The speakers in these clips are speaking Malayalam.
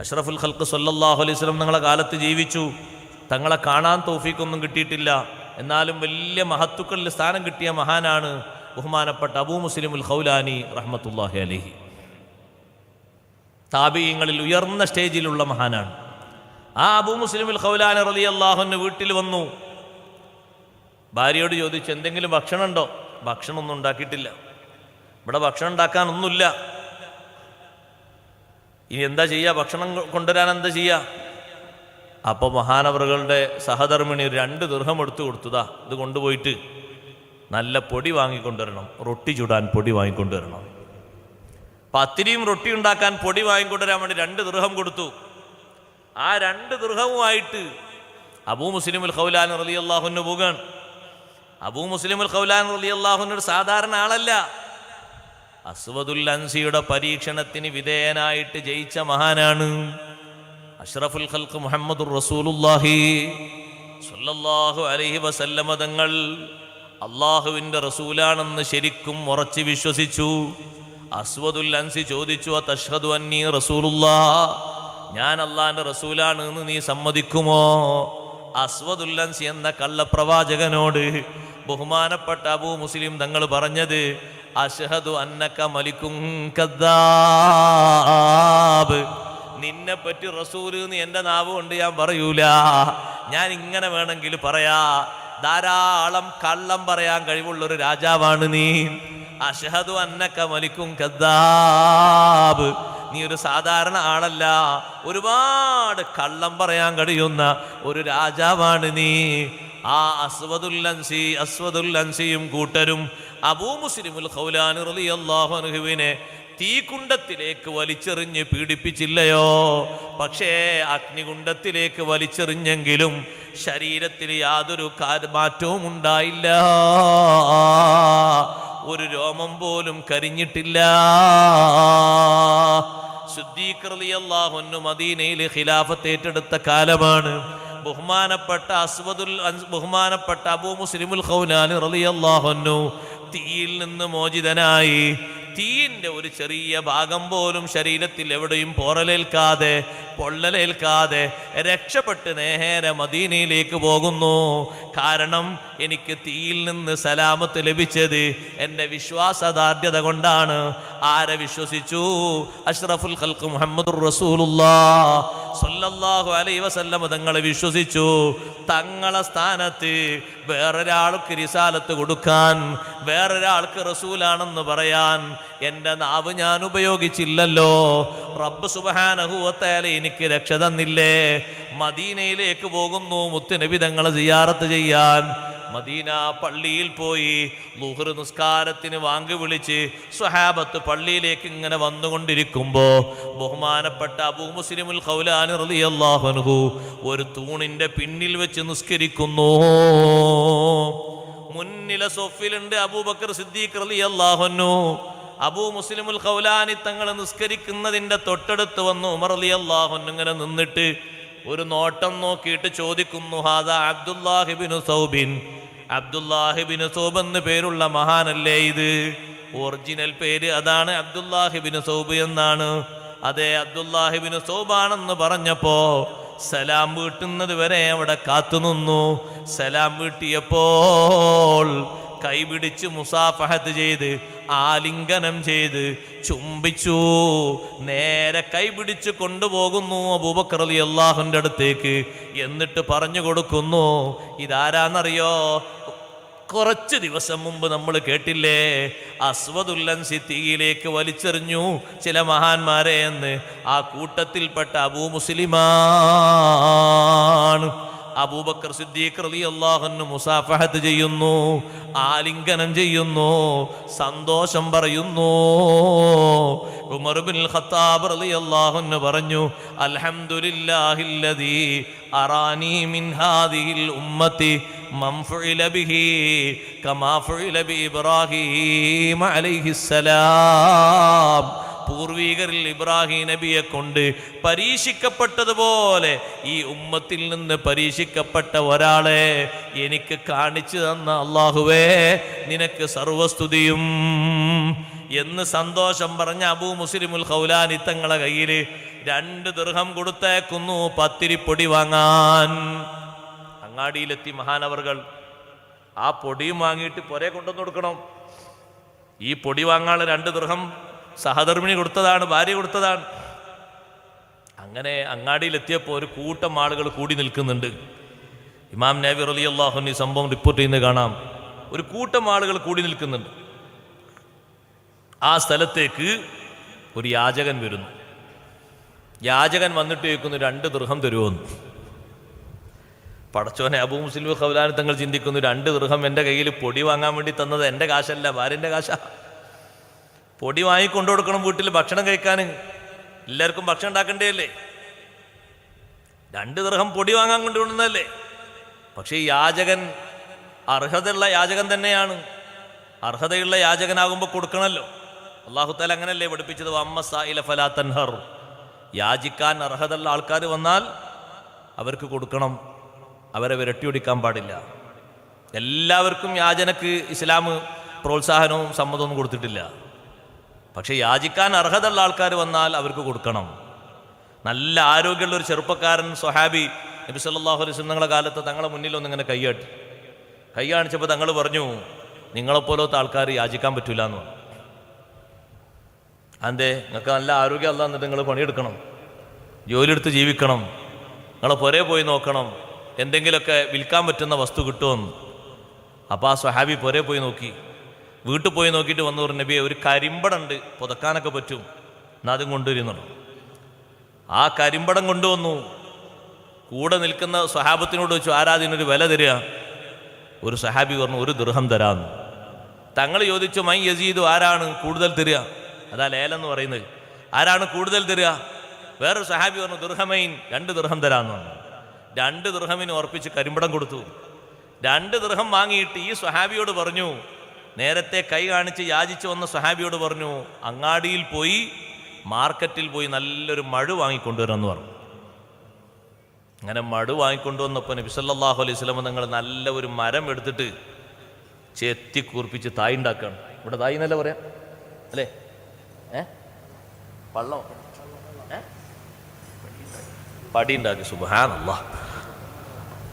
അഷ്റഫുൽ ഖൽക്ക് സല്ലല്ലാഹു അലൈഹി സ്വലം നിങ്ങളെ കാലത്ത് ജീവിച്ചു. തങ്ങളെ കാണാൻ തോഫീക്കൊന്നും കിട്ടിയിട്ടില്ല. എന്നാലും വലിയ മഹത്തുക്കളിൽ സ്ഥാനം കിട്ടിയ മഹാനാണ് ബഹുമാനപ്പെട്ട അബൂ മുസ്ലിമുൽ ഖൗലാനി റഹ്മത്തുല്ലാഹി അലഹി. താബിയങ്ങളിൽ ഉയർന്ന സ്റ്റേജിലുള്ള മഹാനാണ്. ആ അബൂ മുസ്ലിമുൽ ഖൗലാനി റലി അള്ളാഹുവിന്റെ വീട്ടിൽ വന്നു. ഭാര്യയോട് ചോദിച്ചു എന്തെങ്കിലും ഭക്ഷണമുണ്ടോ? ഭക്ഷണമൊന്നും ഉണ്ടാക്കിയിട്ടില്ല. ഇവിടെ ഭക്ഷണം ഉണ്ടാക്കാനൊന്നുമില്ല. ഇനി എന്താ ചെയ്യുക ഭക്ഷണം കൊണ്ടുവരാൻ എന്താ ചെയ്യുക അപ്പോൾ മഹാനവറുകളുടെ സഹധർമ്മിണി രണ്ട് ദീർഘം എടുത്തു കൊടുത്തതാ ഇത് കൊണ്ടുപോയിട്ട്. നല്ല പൊടി വാങ്ങിക്കൊണ്ടുവരണം റൊട്ടി ചുടാൻ പൊടി വാങ്ങിക്കൊണ്ടുവരണം. പത്തിരിയും റൊട്ടി ഉണ്ടാക്കാൻ പൊടി വാങ്ങിക്കൊണ്ടുവരാൻ വേണ്ടി രണ്ട് ദൃഹം കൊടുത്തു. ആ രണ്ട് ദൃഹവുമായിട്ട് അബൂ മുസ്ലിമുൽ ഖൗലാൻ റലി അള്ളാഹുന് പോകാൻ അബൂ മുസ്ലിമുൽ ഖൗലാൻ റലി അള്ളാഹുന് ഒരു സാധാരണ ആളല്ല. അസ്വദുൽ അൻസിയുടെ പരീക്ഷണത്തിന് വിധേയനായിട്ട് ജയിച്ച മഹാനാണ് അഷ്റഫുൽ ഖൽക്ക് മുഹമ്മദ് റസൂലുല്ലാഹി സല്ലല്ലാഹു അലൈഹി വസല്ലമ തങ്ങൾ അള്ളാഹുവിന്റെ റസൂലാണെന്ന് ശരിക്കും ഉറച്ചു വിശ്വസിച്ചു. അസ്വദുൽ അൻസി ചോദിച്ചു തഷ്ഹദു അന്നി റസൂലുല്ലാ ഞാൻ അള്ളാഹിന്റെ റസൂലാണ് എന്ന് നീ സമ്മതിക്കുമോ? അസ്വദുൽ അൻസി എന്ന കള്ളപ്രവാചകനോട് ബഹുമാനപ്പെട്ട അബൂ മുസ്ലിം തങ്ങൾ പറഞ്ഞത് അഷ്ഹദു അന്നക്ക മലിക്കും കദ്ദാബ്. നിന്നെ പറ്റി റസൂൽ എന്ന് എന്റെ നാവ് കൊണ്ട് ഞാൻ പറയൂല. ഞാൻ ഇങ്ങനെ വേണമെങ്കിൽ പറയാ. ധാരാളം കള്ളം പറയാൻ കഴിവുള്ള ഒരു രാജാവാണ് നീ. അഷഹദു അന്നക്ക മലിക്കും കദ്ദാബ്. നീ ഒരു സാധാരണ ആളല്ല. ഒരുപാട് കള്ളം പറയാൻ കഴിയുന്ന ഒരു രാജാവാണ് നീ. ആ അസ്വദുല്ലൻസി അസ്വദുല്ലൻസിയും കൂട്ടരും അബൂ മുസ്ലിമുൽ ഖൗലാനി റളിയല്ലാഹു അൻഹുവിനെ തീകുണ്ടത്തിലേക്ക് വലിച്ചെറിഞ്ഞ് പീഡിപ്പിച്ചില്ലയോ? പക്ഷേ അഗ്നികുണ്ടത്തിലേക്ക് വലിച്ചെറിഞ്ഞെങ്കിലും ശരീരത്തിൽ യാതൊരു മാറ്റവും ഉണ്ടായില്ല. ഒരു രോമം പോലും കരിഞ്ഞിട്ടില്ല. ശുദ്ധീകൃതിയല്ലാഹുന്നു മദീനയിൽ ഖിലാഫത്ത് ഏറ്റെടുത്ത കാലമാണ്. ബഹുമാനപ്പെട്ട അസ്വദുൽ ബഹുമാനപ്പെട്ട അബൂ മുസ്ലിമുൽ ഹൗലാൻ റളിയല്ലാഹുന്നു തീയിൽ നിന്ന് മോചിതനായി. തീയിന്റെ ഒരു ചെറിയ ഭാഗം പോലും ശരീരത്തിൽ എവിടെയും പോറലേൽക്കാതെ പൊള്ളലേൽക്കാതെ രക്ഷപ്പെട്ട് നേരെ മദീനയിലേക്ക് പോകുന്നു. കാരണം എനിക്ക് തീയിൽ നിന്ന് സലാമത്ത് ലഭിച്ചത് എന്റെ വിശ്വാസദാർഢ്യത കൊണ്ടാണ്. ആരെ വിശ്വസിച്ചു? അഷ്റഫുൽ ഖൽക്ക് മുഹമ്മദ് റസൂലുല്ലാ സല്ലല്ലാഹു അലൈഹി വസല്ലം തങ്ങളെ വിശ്വസിച്ചു. തങ്ങളെ സ്ഥാനത്ത് വേറൊരാൾക്ക് റിസാലത്ത് കൊടുക്കാൻ വേറൊരാൾക്ക് റസൂലാണെന്ന് പറയാൻ എന്റെ നാവ് ഞാൻ ഉപയോഗിച്ചില്ലല്ലോ. റബ്ബ് സുബഹാനഹുവത്തേല എനിക്ക് രക്ഷ തന്നില്ലേ? മദീനയിലേക്ക് പോകുന്നു മുത്തുനബി തങ്ങളെ സിയാറത്ത് ചെയ്യാൻ. മദീന പള്ളിയിൽ പോയി ലുഹർ നിസ്കാരത്തിന് വാങ്ങി വിളിച്ച് സ്വഹാബത്ത് പള്ളിയിലേക്ക് ഇങ്ങനെ വന്നുകൊണ്ടിരിക്കുമ്പോൾ ബഹുമാനപ്പെട്ട അബൂ മുസ്ലിമുൽ ഖൗലാനി റളിയല്ലാഹു ഒരു തൂണിന്റെ പിന്നിൽ വെച്ച് നിസ്കരിക്കുന്നു. മുന്നിലെ സൊഫിലുണ്ട് അബൂബക്കർ സിദ്ദീഖ് റളിയല്ലാഹു അൻഹു. അബൂ മുസ്ലിമുൽ ഖൗലാനി തങ്ങൾ നിസ്കരിക്കുന്നതിന്റെ തൊട്ടടുത്ത് വന്നു ഉമർ റളിയല്ലാഹു അൻഹു ഇങ്ങനെ നിന്നിട്ട് ഒരു നോട്ടം നോക്കിയിട്ട് ചോദിക്കുന്നു ഹാദ അബ്ദുല്ലാഹിബിനു സൗബിൻ അബ്ദുല്ലാഹിബിന് സോബ് എന്ന് പേരുള്ള മഹാനല്ലേ ഇത്? ഒറിജിനൽ പേര് അതാണ് അബ്ദുല്ലാഹിബിന് സോബ് എന്നാണ്. അതെ അബ്ദുല്ലാഹിബിന് സോബാണെന്ന് പറഞ്ഞപ്പോ സലാം വീട്ടുന്നത് വരെ അവിടെ കാത്തുനിന്നു സലാം വീട്ടിയപ്പോൾ കൈപിടിച്ച് മുസാഫഹത്ത് ചെയ്ത് ആലിംഗനം ചെയ്ത് ചുംബിച്ചു. നേരെ കൈപിടിച്ച് കൊണ്ടുപോകുന്നു അബൂബക്കർ അലി അള്ളാഹുന്റെ അടുത്തേക്ക്. എന്നിട്ട് പറഞ്ഞു കൊടുക്കുന്നു ഇതാരാന്നറിയോ? കുറച്ച് ദിവസം മുമ്പ് നമ്മൾ കേട്ടില്ലേ? അസ്വദുല്ലൻ സിത്തിയിലേക്ക് വലിച്ചെറിഞ്ഞു ചില മഹാന്മാരെ എന്ന്. ആ കൂട്ടത്തിൽപ്പെട്ട അബൂ മുസ്ലിമാണ്. അബൂബക്കർ സിദ്ദീഖ് റളി അള്ളാഹുന്നു മുസാഫഹത്ത് ചെയ്യുന്നു ആലിംഗനം ചെയ്യുന്നു സന്തോഷം പറയുന്നു. ഉമർ ബിൻ ഖത്താബ് റളി അള്ളാഹുന്നു പറഞ്ഞു അൽഹംദുലില്ലാഹില്ലദീ അറാനി മിൻ ഹാദിഹിൽ ഉമ്മത്തി ഫുഇല ബിഹി കമാ ഫുഇല ബി ഇബ്രാഹിം അലൈഹിസ്സലാം. പൂർവീകരിൽ ഇബ്രാഹിം നബിയെ കൊണ്ട് പരീക്ഷിക്കപ്പെട്ടതുപോലെ ഈ ഉമ്മത്തിൽ നിന്ന് പരീക്ഷിക്കപ്പെട്ട ഒരാളെ എനിക്ക് കാണിച്ചു തന്ന അള്ളാഹുവേ നിനക്ക് സർവസ്തുതിയും എന്ന് സന്തോഷം പറഞ്ഞ അബൂ മുസ്ലിമുൽ ഖൗലാനി തങ്ങളെ കയ്യിൽ രണ്ട് ദീർഘം കൊടുത്തേക്കുന്നു പത്തിരി പൊടി വാങ്ങാൻ. അങ്ങാടിയിലെത്തി മഹാനവർകൾ ആ പൊടിയും വാങ്ങിയിട്ട് പൊരേ കൊണ്ടുവന്ന് കൊടുക്കണം. ഈ പൊടി വാങ്ങാനുള്ള രണ്ട് ദൃഹം സഹധർമ്മിണി കൊടുത്തതാണ് ഭാര്യ കൊടുത്തതാണ്. അങ്ങനെ അങ്ങാടിയിലെത്തിയപ്പോൾ ഒരു കൂട്ടം ആളുകൾ കൂടി നിൽക്കുന്നുണ്ട്. ഇമാം നബി റലി അള്ളാഹുൻ ഈ സംഭവം റിപ്പോർട്ട് ചെയ്യുന്നത് കാണാം. ഒരു കൂട്ടം ആളുകൾ കൂടി നിൽക്കുന്നുണ്ട്. ആ സ്ഥലത്തേക്ക് ഒരു യാചകൻ വരുന്നു. യാചകൻ വന്നിട്ട് ചോദിക്കുന്നു രണ്ട് ദൃഹം തരുമെന്ന് പടച്ചോനെ അബൂ മുസ്ലിം ഖൗലാൻ തങ്ങൾ ചിന്തിക്കുന്നു രണ്ട് ദൃഹം എന്റെ കയ്യിൽ പൊടി വാങ്ങാൻ വേണ്ടി തന്നത് എന്റെ കാശല്ല ഭാര്യന്റെ കാശാ. പൊടി വാങ്ങി കൊണ്ടു കൊടുക്കണം വീട്ടിൽ ഭക്ഷണം കഴിക്കാൻ എല്ലാവർക്കും ഭക്ഷണം ഉണ്ടാക്കണ്ടേ രണ്ട് ദൃഹം പൊടി വാങ്ങാൻ കൊണ്ടുവന്നതല്ലേ? പക്ഷേ യാചകൻ അർഹതയുള്ള യാചകൻ തന്നെയാണ്. അർഹതയുള്ള യാചകനാകുമ്പോൾ കൊടുക്കണമല്ലോ അള്ളാഹുത്താൽ അങ്ങനല്ലേ പഠിപ്പിച്ചത് അമ്മ സായില ഫലാ തൻഹർ. യാചിക്കാൻ അർഹതയുള്ള ആൾക്കാർ വന്നാൽ അവർക്ക് കൊടുക്കണം. അവരെ വിരട്ടിയൊടിക്കാൻ പാടില്ല. എല്ലാവർക്കും യാചനക്ക് ഇസ്ലാം പ്രോത്സാഹനവും സമ്മതവും കൊടുത്തിട്ടില്ല. പക്ഷേ യാചിക്കാൻ അർഹതയുള്ള ആൾക്കാർ വന്നാൽ അവർക്ക് കൊടുക്കണം. നല്ല ആരോഗ്യമുള്ള ഒരു ചെറുപ്പക്കാരൻ സ്വഹാബി നബി സല്ലല്ലാഹു അലൈഹി തങ്ങളുടെ കാലത്ത് തങ്ങളെ മുന്നിൽ ഒന്നിങ്ങനെ കൈയാട്ടി. കൈ കാണിച്ചപ്പോൾ തങ്ങൾ പറഞ്ഞു നിങ്ങളെപ്പോലത്തെ ആൾക്കാർ യാചിക്കാൻ പറ്റൂല എന്ന് പറഞ്ഞു. അതെ നിങ്ങൾക്ക് നല്ല ആരോഗ്യം അല്ല എന്നിട്ട് നിങ്ങൾ പണിയെടുക്കണം. ജോലിയെടുത്ത് ജീവിക്കണം. നിങ്ങളെ പുരേ പോയി നോക്കണം. എന്തെങ്കിലുമൊക്കെ വിൽക്കാൻ പറ്റുന്ന വസ്തു കിട്ടുമെന്ന്. അപ്പോൾ ആ സ്വഹാബി പുരേ പോയി നോക്കി. വീട്ടിൽ പോയി നോക്കിയിട്ട് വന്നു പറഞ്ഞു നബിയെ ഒരു കരിമ്പടുണ്ട് പുതക്കാനൊക്കെ പറ്റും. എന്നാൽ കൊണ്ടുവരുന്നുള്ളൂ ആ കരിമ്പടം കൊണ്ടുവന്നു. കൂടെ നിൽക്കുന്ന സ്വഹാബത്തിനോട് വെച്ചു ആരാധിനൊരു വില തരിക? ഒരു സഹാബി പറഞ്ഞു ഒരു ദൃഹം തരാന്ന്. തങ്ങൾ ചോദിച്ചു മൈ യസീദു ആരാണ് കൂടുതൽ തരിക? അതാ ലേലെന്ന് പറയുന്നത്. ആരാണ് കൂടുതൽ തരിക? വേറൊരു സഹാബി പറഞ്ഞു ദുർഹമൈൻ രണ്ട് ദൃഹം തരാന്ന് പറഞ്ഞു. രണ്ട് ദൃഹമിന് ഉറപ്പിച്ച് കരിമ്പടം കൊടുത്തു. രണ്ട് ദൃഹം വാങ്ങിയിട്ട് ഈ സ്വഹാബിയോട് പറഞ്ഞു നേരത്തെ കൈ കാണിച്ച് യാചിച്ചു വന്ന സ്വഹാബിയോട് പറഞ്ഞു അങ്ങാടിയിൽ പോയി മാർക്കറ്റിൽ പോയി നല്ലൊരു മഴ വാങ്ങിക്കൊണ്ടുവരാമെന്ന് പറഞ്ഞു. അങ്ങനെ മടു വാങ്ങിക്കൊണ്ടുവന്നപ്പോൾ നബി അലൈഹി സ്വലമ നിങ്ങൾ നല്ല ഒരു മരം എടുത്തിട്ട് ചെത്തി കൂർപ്പിച്ച് തായ് ഉണ്ടാക്കുകയാണ്. ഇവിടെ തായ് എന്നല്ല പറയാം? അല്ലേ? ഏ? പള്ളോ പടി ഉണ്ടാക്കി. സുബാനല്ല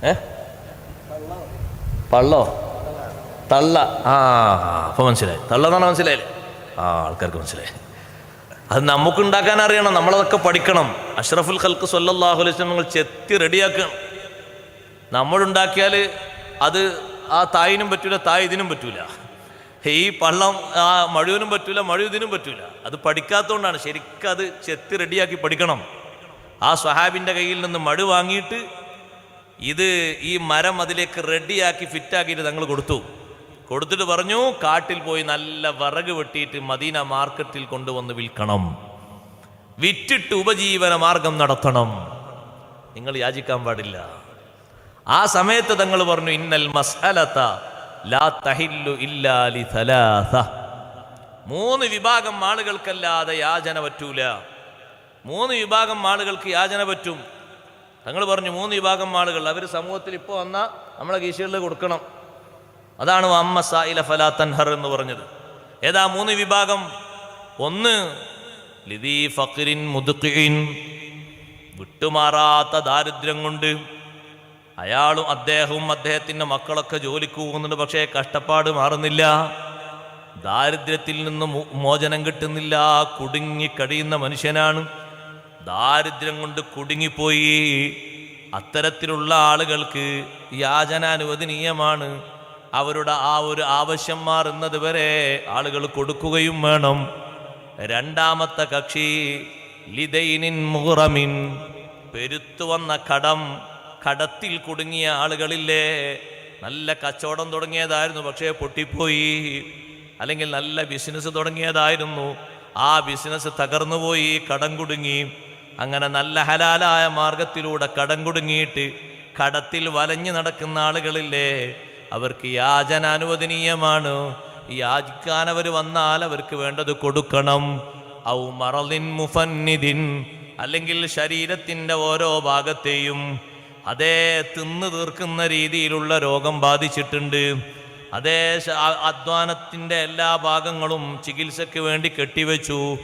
ഏ? പള്ളോ തള്ള. ആ അപ്പൊ മനസ്സിലായി. തള്ള എന്നാണ് മനസ്സിലായില്ലേ ആ ആൾക്കാർക്ക് മനസ്സിലായി. അത് നമുക്ക് ഉണ്ടാക്കാൻ അറിയണം. നമ്മളതൊക്കെ പഠിക്കണം. അഷ്റഫുൽ ഖൽക്ക് സല്ലല്ലാഹു അലൈഹി നിങ്ങൾ ചെത്തി റെഡിയാക്കണം നമ്മളുണ്ടാക്കിയാൽ അത് ആ തായിനും പറ്റൂല തായ് ഇതിനും പറ്റൂല. ഈ പള്ളം ആ മഴുവിനും പറ്റൂല മഴു ഇതിനും പറ്റൂല. അത് പഠിക്കാത്തതുകൊണ്ടാണ് ശരിക്കും അത് ചെത്തി റെഡിയാക്കി പഠിക്കണം. ആ സ്വഹാബിന്റെ കയ്യിൽ നിന്ന് മഴു വാങ്ങിയിട്ട് ഇത് ഈ മരം അതിലേക്ക് റെഡിയാക്കി ഫിറ്റാക്കിയിട്ട് തങ്ങൾ കൊടുത്തു. കൊടുത്തിട്ട് പറഞ്ഞു കാട്ടിൽ പോയി നല്ല വിറക് വെട്ടിയിട്ട് മദീന മാർക്കറ്റിൽ കൊണ്ടുവന്ന് വിൽക്കണം. വിറ്റിട്ട് ഉപജീവന മാർഗം നടത്തണം. നിങ്ങൾ യാചിക്കാൻ പാടില്ല. ആ സമയത്ത് തങ്ങൾ പറഞ്ഞു ഇന്നൽ മസ്അലത ലാ തഹില്ലു ഇല്ലാ ലി ഥലാഥ മൂന്ന് വിഭാഗം ആളുകൾക്കല്ലാതെ യാചന പറ്റൂല. മൂന്ന് വിഭാഗം ആളുകൾക്ക് യാചന പറ്റും. തങ്ങൾ പറഞ്ഞു മൂന്ന് വിഭാഗം ആളുകൾ അവർ സമൂഹത്തിൽ ഇപ്പോൾ വന്നാൽ നമ്മളെ കീശകളിൽ കൊടുക്കണം. അതാണ് അമ്മ സായില ഫലാ തൻഹർ എന്ന് പറഞ്ഞത്. ഏതാ മൂന്ന് വിഭാഗം? ഒന്ന് ലിദീ ഫഖിരിൻ മുതുക്കിൻ വിട്ടുമാറാത്ത ദാരിദ്ര്യം കൊണ്ട് അയാളും അദ്ദേഹവും അദ്ദേഹത്തിന്റെ മക്കളൊക്കെ ജോലിക്ക് പോകുന്നുണ്ട് പക്ഷേ കഷ്ടപ്പാട് മാറുന്നില്ല. ദാരിദ്ര്യത്തിൽ നിന്ന് മോചനം കിട്ടുന്നില്ല കുടുങ്ങി കഴിയുന്ന മനുഷ്യനാണ്. ദാരിദ്ര്യം കൊണ്ട് കുടുങ്ങിപ്പോയി. അത്തരത്തിലുള്ള ആളുകൾക്ക് യാചന അനുവദനീയമാണ് അവരുടെ ആ ഒരു ആവശ്യം മാറുന്നത് വരെ ആളുകൾ കൊടുക്കുകയും വേണം. രണ്ടാമത്തെ കക്ഷി ലിതൈനിൻ മുഹറമിൻ പെരുത്തു വന്ന കടം കടത്തിൽ കുടുങ്ങിയ ആളുകളില്ലേ? നല്ല കച്ചവടം തുടങ്ങിയതായിരുന്നു പക്ഷേ പൊട്ടിപ്പോയി. അല്ലെങ്കിൽ നല്ല ബിസിനസ് തുടങ്ങിയതായിരുന്നു. ആ ബിസിനസ് തകർന്നുപോയി കടം കുടുങ്ങി. അങ്ങനെ നല്ല ഹലാലായ മാർഗത്തിലൂടെ കടം കുടുങ്ങിയിട്ട് കടത്തിൽ വലഞ്ഞു നടക്കുന്ന ആളുകളില്ലേ? അവർക്ക് യാചന അനുവദനീയമാണ്. യാചിക്കാൻ അവർ വന്നാൽ അവർക്ക് വേണ്ടത് കൊടുക്കണം. ഔ മറലിൻ മുഫന്നിദിൻ അല്ലെങ്കിൽ ശരീരത്തിന്റെ ഓരോ ഭാഗത്തെയും. അതേ തിന്നു തീർക്കുന്ന രീതിയിലുള്ള രോഗം ബാധിച്ചിട്ടുണ്ട്. അതേ അധ്വാനത്തിന്റെ എല്ലാ ഭാഗങ്ങളും ചികിത്സയ്ക്ക് വേണ്ടി കെട്ടിവെച്ചു.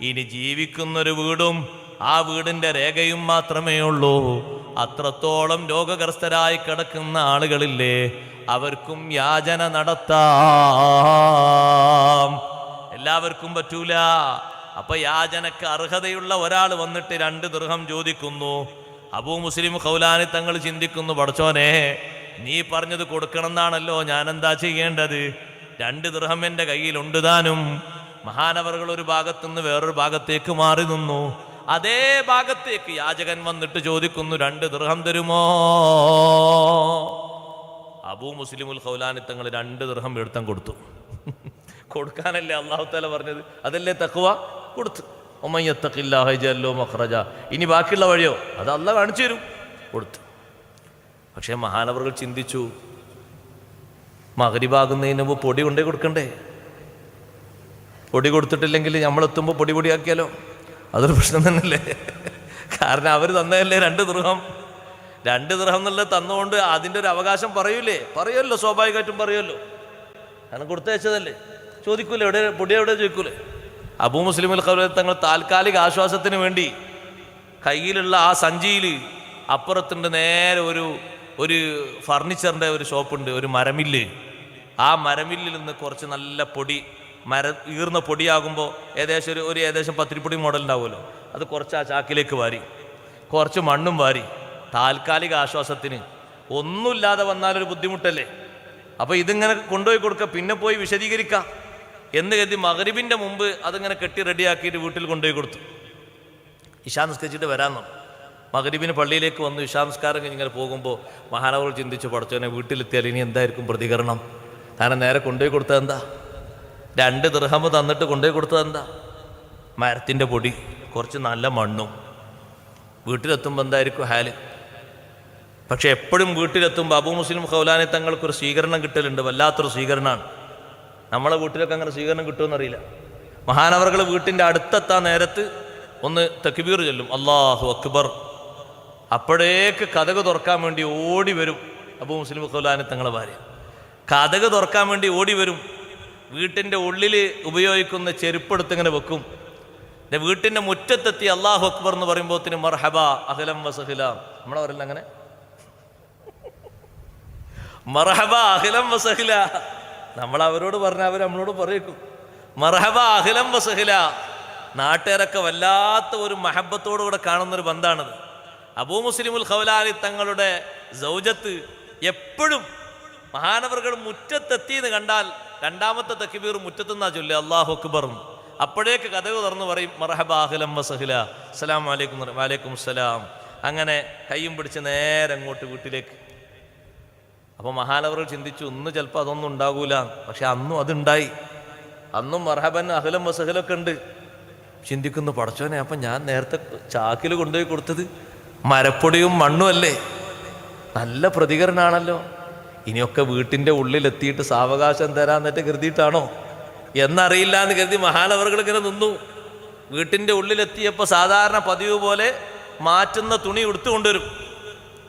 ഇനി ജീവിക്കുന്നൊരു വീടും ആ വീടിന്റെ രേഖയും മാത്രമേ ഉള്ളൂ. അത്രത്തോളം രോഗഗ്രസ്തരായി കിടക്കുന്ന ആളുകളില്ലേ അവർക്കും യാചന നടത്താം. എല്ലാവർക്കും പറ്റൂല. അപ്പൊ യാചനക്ക് അർഹതയുള്ള ഒരാൾ വന്നിട്ട് രണ്ട് ദൃഹം ചോദിക്കുന്നു. അബൂ മുസ്ലിം ഖൗലാനി തങ്ങൾ ചിന്തിക്കുന്നു പടച്ചോനെ നീ പറഞ്ഞത് കൊടുക്കണം എന്നാണല്ലോ ഞാൻ എന്താ ചെയ്യേണ്ടത്? രണ്ട് ദൃഹം എന്റെ കയ്യിലുണ്ട് താനും. മഹാനവറുകൾ ഒരു ഭാഗത്തുനിന്ന് വേറൊരു ഭാഗത്തേക്ക് മാറി നിന്നു. അതേ ഭാഗത്തേക്ക് യാചകൻ വന്നിട്ട് ചോദിക്കുന്നു രണ്ട് ദൃഹം തരുമോ? അബൂ മുസ്ലിമുൽ ഹൗലാനി തങ്ങൾ രണ്ട് ദൃഹം എടുത്തം കൊടുത്തു. കൊടുക്കാനല്ലേ അള്ളാഹു താല പറഞ്ഞത്? അതല്ലേ തക്കുവ കൊടുത്തു. ഒമയ്യത്തക്കില്ലാഹജല്ലോ മഹ്റജ ഇനി ബാക്കിയുള്ള വഴിയോ? അത് അല്ല കാണിച്ചു തരും. കൊടുത്തു. പക്ഷേ മഹാനവറുകൾ ചിന്തിച്ചു മകരിഭാകുന്നതിന് മുമ്പ് പൊടി കൊണ്ടേ കൊടുക്കണ്ടേ? പൊടി കൊടുത്തിട്ടില്ലെങ്കിൽ നമ്മളെത്തുമ്പോൾ പൊടി പൊടിയാക്കിയാലോ? അതൊരു പ്രശ്നം തന്നെയല്ലേ? കാരണം അവർ തന്നതല്ലേ രണ്ട് ദൃഹം? രണ്ട് ദൃഹം എന്നുള്ളത് തന്നുകൊണ്ട് അതിന്റെ ഒരു അവകാശം പറയൂലേ? പറയുമല്ലോ സ്വാഭാവികമായിട്ടും പറയുമല്ലോ കാരണം കൊടുത്തയച്ചതല്ലേ ചോദിക്കൂലേ എവിടെ പൊടി എവിടെ ചോദിക്കൂലേ? അബൂ മുസ്ലിം തങ്ങൾ താൽക്കാലിക ആശ്വാസത്തിന് വേണ്ടി കയ്യിലുള്ള ആ സഞ്ചിയിൽ അപ്പുറത്തുണ്ട് നേരെ ഒരു ഒരു ഫർണിച്ചറിന്റെ ഒരു ഷോപ്പുണ്ട് ഒരു മരമില്ല്. ആ മരമില്ലിൽ നിന്ന് കുറച്ച് നല്ല പൊടി മര ഈർന്ന പൊടിയാകുമ്പോൾ ഏകദേശം ഒരു ഒരു ഏകദേശം പത്തിരിപ്പൊടി മോഡൽ ഉണ്ടാവുമല്ലോ അത് കുറച്ച് ആ ചാക്കിലേക്ക് വാരി കുറച്ച് മണ്ണും വാരി താൽക്കാലിക ആശ്വാസത്തിന്. ഒന്നുമില്ലാതെ വന്നാലൊരു ബുദ്ധിമുട്ടല്ലേ? അപ്പോൾ ഇതിങ്ങനെ കൊണ്ടുപോയി കൊടുക്കുക പിന്നെ പോയി വിശദീകരിക്കാം എന്ന് കരുതി മകരിബിന്റെ മുമ്പ് അതിങ്ങനെ കെട്ടി റെഡിയാക്കിയിട്ട് വീട്ടിൽ കൊണ്ടുപോയി കൊടുത്തു. ഇഷാ നിസ്കരിച്ചിട്ട് വരാമെന്നു മകരിബിന് പള്ളിയിലേക്ക് വന്നു ഇഷാ നിസ്കാരം കഴിഞ്ഞ് പോകുമ്പോൾ മഹാനവർ ചിന്തിച്ചു പടച്ചോനെ വീട്ടിലെത്തിയാൽ ഇനി എന്തായിരിക്കും പ്രതികരണം? കാരണം നേരെ കൊണ്ടുപോയി കൊടുത്തത് എന്താ? രണ്ട് ദൃഹമ തന്നിട്ട് കൊണ്ടുപോയി കൊടുത്തത് എന്താ? മരത്തിന്റെ പൊടി കുറച്ച് നല്ല മണ്ണും. വീട്ടിലെത്തുമ്പോൾ എന്തായിരിക്കും ഹാൽ? പക്ഷെ എപ്പോഴും വീട്ടിലെത്തുമ്പോൾ അബൂ മുസ്ലിം ഖൗലാനെ തങ്ങൾക്കൊരു സ്വീകരണം കിട്ടലുണ്ട് വല്ലാത്തൊരു സ്വീകരണമാണ്. നമ്മളെ വീട്ടിലൊക്കെ അങ്ങനെ സ്വീകരണം കിട്ടുമെന്നറിയില്ല. മഹാനവറുകൾ വീട്ടിന്റെ അടുത്തെത്താൻ നേരത്ത് ഒന്ന് തക്ബീർ ചൊല്ലും അള്ളാഹു അക്ബർ. അപ്പോഴേക്ക് കഥക് തുറക്കാൻ വേണ്ടി ഓടി വരും അബൂ മുസ്ലിം ഖൗലാനെ തങ്ങളെ ഭാര്യ. കഥക് തുറക്കാൻ വേണ്ടി ഓടി വരും വീട്ടിന്റെ ഉള്ളിൽ ഉപയോഗിക്കുന്ന ചെരുപ്പെടുത്ത് ഇങ്ങനെ വെക്കും. എന്റെ വീട്ടിന്റെ മുറ്റത്തെത്തി അള്ളാഹു അക്ബർ എന്ന് പറയുമ്പോത്തിന് മർഹബ അഹലം വസഹില നമ്മളെ പറയില്ല അങ്ങനെ? മർഹബ അഹലം വസഹില നമ്മൾ അവരോട് പറഞ്ഞ അവർ നമ്മളോട് പറയിക്കും. മർഹബ അഹലം വസഹില നാട്ടുകാരൊക്കെ വല്ലാത്ത ഒരു മഹബത്തോടുകൂടെ കാണുന്നൊരു ബന്ധാണത്. അബൂ മുസ്ലിമുൽ ഖൗലാലി തങ്ങളുടെ സൗജത്ത് എപ്പോഴും മഹാനവറുകൾ മുറ്റത്തെത്തിയെന്ന് കണ്ടാൽ രണ്ടാമത്തെ തക്കിബീർ മുറ്റത്തുനിന്നാ ചൊല്ലി അള്ളാഹു അക്ബറും. അപ്പോഴേക്ക് കഥകൾ തുറന്ന് പറയും മർഹബ അഹ്ലം വസഹില അസ്സലാം വലൈക്കും വലൈക്കും സലാം. അങ്ങനെ കയ്യും പിടിച്ച് നേരെ അങ്ങോട്ട് വീട്ടിലേക്ക്. അപ്പോൾ മഹാനവറുകൾ ചിന്തിച്ചു ഇന്ന് ചിലപ്പോൾ അതൊന്നും ഉണ്ടാകൂല. പക്ഷെ അന്നും അതുണ്ടായി. അന്നും മർഹബൻ അഹലം വസഹലൊക്കെ ഉണ്ട്. ചിന്തിക്കുന്നു പടച്ചോനെ അപ്പം ഞാൻ നേരത്തെ ചാക്കിൽ കൊണ്ടുപോയി കൊടുത്തത് മരപ്പൊടിയും മണ്ണും അല്ലേ? നല്ല പ്രതികരണമാണല്ലോ ഇനിയൊക്കെ വീട്ടിന്റെ ഉള്ളിലെത്തിയിട്ട് സാവകാശം തരാന്നിട്ട് കരുതിയിട്ടാണോ? എന്നറിയില്ല എന്ന് കരുതി മഹാനവറുകൾ ഇങ്ങനെ നിന്നു. വീട്ടിന്റെ ഉള്ളിലെത്തിയപ്പോൾ സാധാരണ പതിവ് പോലെ മാറ്റുന്ന തുണി എടുത്തുകൊണ്ടുവരും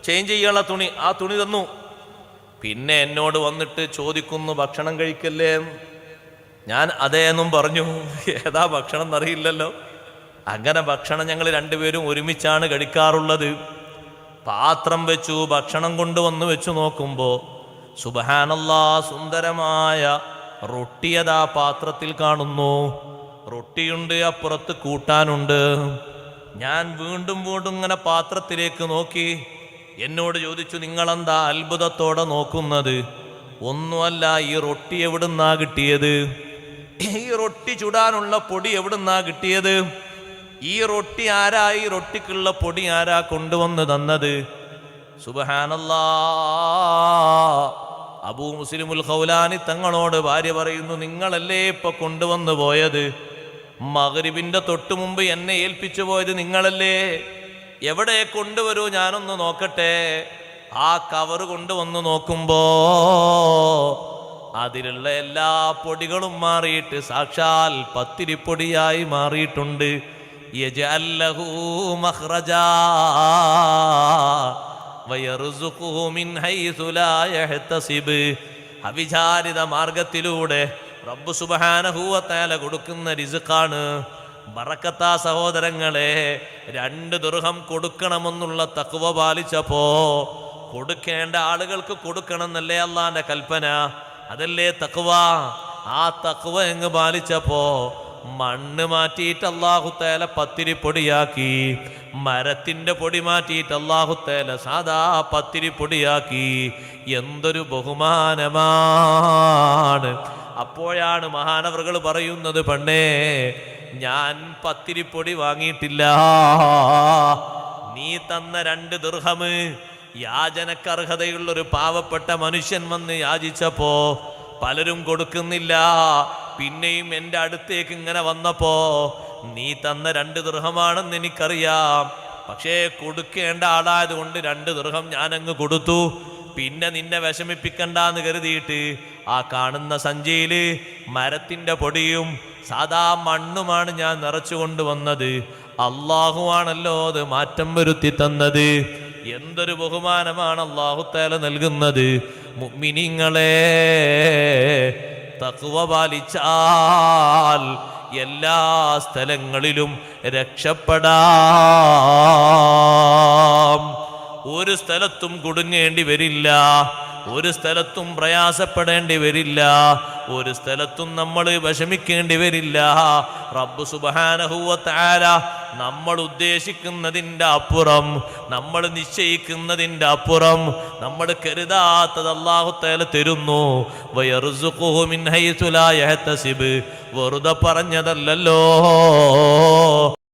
ചേഞ്ച് ചെയ്യാനുള്ള തുണി. ആ തുണി തന്നു. പിന്നെ എന്നോട് വന്നിട്ട് ചോദിക്കുന്നു ഭക്ഷണം കഴിക്കല്ലേ? ഞാൻ അതേ എന്നും പറഞ്ഞു. ഏതാ ഭക്ഷണം എന്നറിയില്ലല്ലോ. അങ്ങനെ ഭക്ഷണം ഞങ്ങൾ രണ്ടുപേരും ഒരുമിച്ചാണ് കഴിക്കാറുള്ളത്. പാത്രം വെച്ചു ഭക്ഷണം കൊണ്ടുവന്ന് വെച്ചു നോക്കുമ്പോൾ സുബഹാനല്ലാ സുന്ദരമായ റൊട്ടിയതാ പാത്രത്തിൽ കാണുന്നു. റൊട്ടിയുണ്ട് അപ്പുറത്ത് കൂട്ടാനുണ്ട്. ഞാൻ വീണ്ടും വീണ്ടും ഇങ്ങനെ പാത്രത്തിലേക്ക് നോക്കി. എന്നോട് ചോദിച്ചു നിങ്ങളെന്താ അത്ഭുതത്തോടെ നോക്കുന്നത്? ഒന്നുമല്ല ഈ റൊട്ടി എവിടുന്നാ കിട്ടിയത്? ഈ റൊട്ടി ചുടാനുള്ള പൊടി എവിടുന്നാ കിട്ടിയത്? ഈ റൊട്ടി ആരാ? ഈ റൊട്ടിക്കുള്ള പൊടി ആരാ കൊണ്ടുവന്ന് തന്നത്? സുബഹാനല്ലാ. അബൂ മുസ്ലിമുൽ ഖൗലാനി തങ്ങളോട് ഭാര്യ പറയുന്നു നിങ്ങളല്ലേ ഇപ്പൊ കൊണ്ടുവന്നു പോയത്? മകരിബിന്റെ തൊട്ടു മുമ്പ് എന്നെ ഏൽപ്പിച്ചു പോയത് നിങ്ങളല്ലേ? എവിടെ കൊണ്ടുവരൂ? ഞാനൊന്ന് നോക്കട്ടെ. ആ കവർ കൊണ്ടുവന്ന് നോക്കുമ്പോ അതിലുള്ള എല്ലാ പൊടികളും മാറിയിട്ട് സാക്ഷാൽ പത്തിരിപ്പൊടിയായി മാറിയിട്ടുണ്ട്. യജഅല്ലഹു അല്ലഹൂ വയർസുഖുഹു അവിചാരിത മാർഗത്തിലൂടെ റബ്ബ് സുബ്ഹാനഹു വ തആല കൊടുക്കുന്ന റിസ്ഖാണ് ബറക്കത്താ സഹോദരങ്ങളെ രണ്ട് ദുർഹം കൊടുക്കണമെന്നുള്ള തക്കുവ പാലിച്ചപ്പോ കൊടുക്കേണ്ട ആളുകൾക്ക് കൊടുക്കണം എന്നല്ലേ അള്ളാന്റെ കൽപ്പന? അതല്ലേ തക്കുവ ആ തക്കുവ എങ്ങ് പാലിച്ചപ്പോ മണ്ണ് മാറ്റിയിട്ട് അള്ളാഹുത്തേല പത്തിരി പൊടിയാക്കി. മരത്തിന്റെ പൊടി മാറ്റിയിട്ട് അള്ളാഹുത്തേല സാദാ പത്തിരി പൊടിയാക്കി. എന്തൊരു ബഹുമാനമാണ്. അപ്പോഴാണ് മഹാനവറുകൾ പറയുന്നത് പെണ്ണേ ഞാൻ പത്തിരിപ്പൊടി വാങ്ങിയിട്ടില്ല. നീ തന്ന രണ്ട് ദുർഹമ് യാചനക്കർഹതയുള്ളൊരു പാവപ്പെട്ട മനുഷ്യൻ വന്ന് യാചിച്ചപ്പോ പലരും കൊടുക്കുന്നില്ല. പിന്നെയും എന്റെ അടുത്തേക്ക് ഇങ്ങനെ വന്നപ്പോ നീ തന്ന രണ്ട് ദൃഹമാണെന്ന് എനിക്കറിയാം. പക്ഷേ കൊടുക്കേണ്ട ആളായത് കൊണ്ട് രണ്ട് ദൃഹം ഞാനങ്ങ് കൊടുത്തു. പിന്നെ നിന്നെ വിഷമിപ്പിക്കണ്ടെന്ന് കരുതിയിട്ട് ആ കാണുന്ന സഞ്ചിയിൽ മരത്തിന്റെ പൊടിയും സാധാ മണ്ണുമാണ് ഞാൻ നിറച്ചു കൊണ്ടുവന്നത്. അള്ളാഹുവാണല്ലോ അത് മാറ്റം വരുത്തി തന്നത്. എന്തൊരു ബഹുമാനമാണ് അള്ളാഹുത്തേല നൽകുന്നത്. മുഅ്മിനീങ്ങളെ തഖ്വ പാലിച്ചാൽ എല്ലാ സ്ഥലങ്ങളിലും രക്ഷപ്പെടാം. ഒരു സ്ഥലത്തും കുടുങ്ങേണ്ടി വരില്ല. ഒരു സ്ഥലത്തും പ്രയാസപ്പെടേണ്ടി വരില്ല. ഒരു സ്ഥലത്തും നമ്മൾ വിഷമിക്കേണ്ടി വരില്ല. റബ്ബ് സുബാനഹുവത്താര നമ്മൾ ഉദ്ദേശിക്കുന്നതിന്റെ അപ്പുറം നമ്മൾ നിശ്ചയിക്കുന്നതിന്റെ അപ്പുറം നമ്മൾ കരുതാത്തത് അള്ളാഹുത്തേല തരുന്നു. വെറുതെ പറഞ്ഞതല്ലല്ലോ.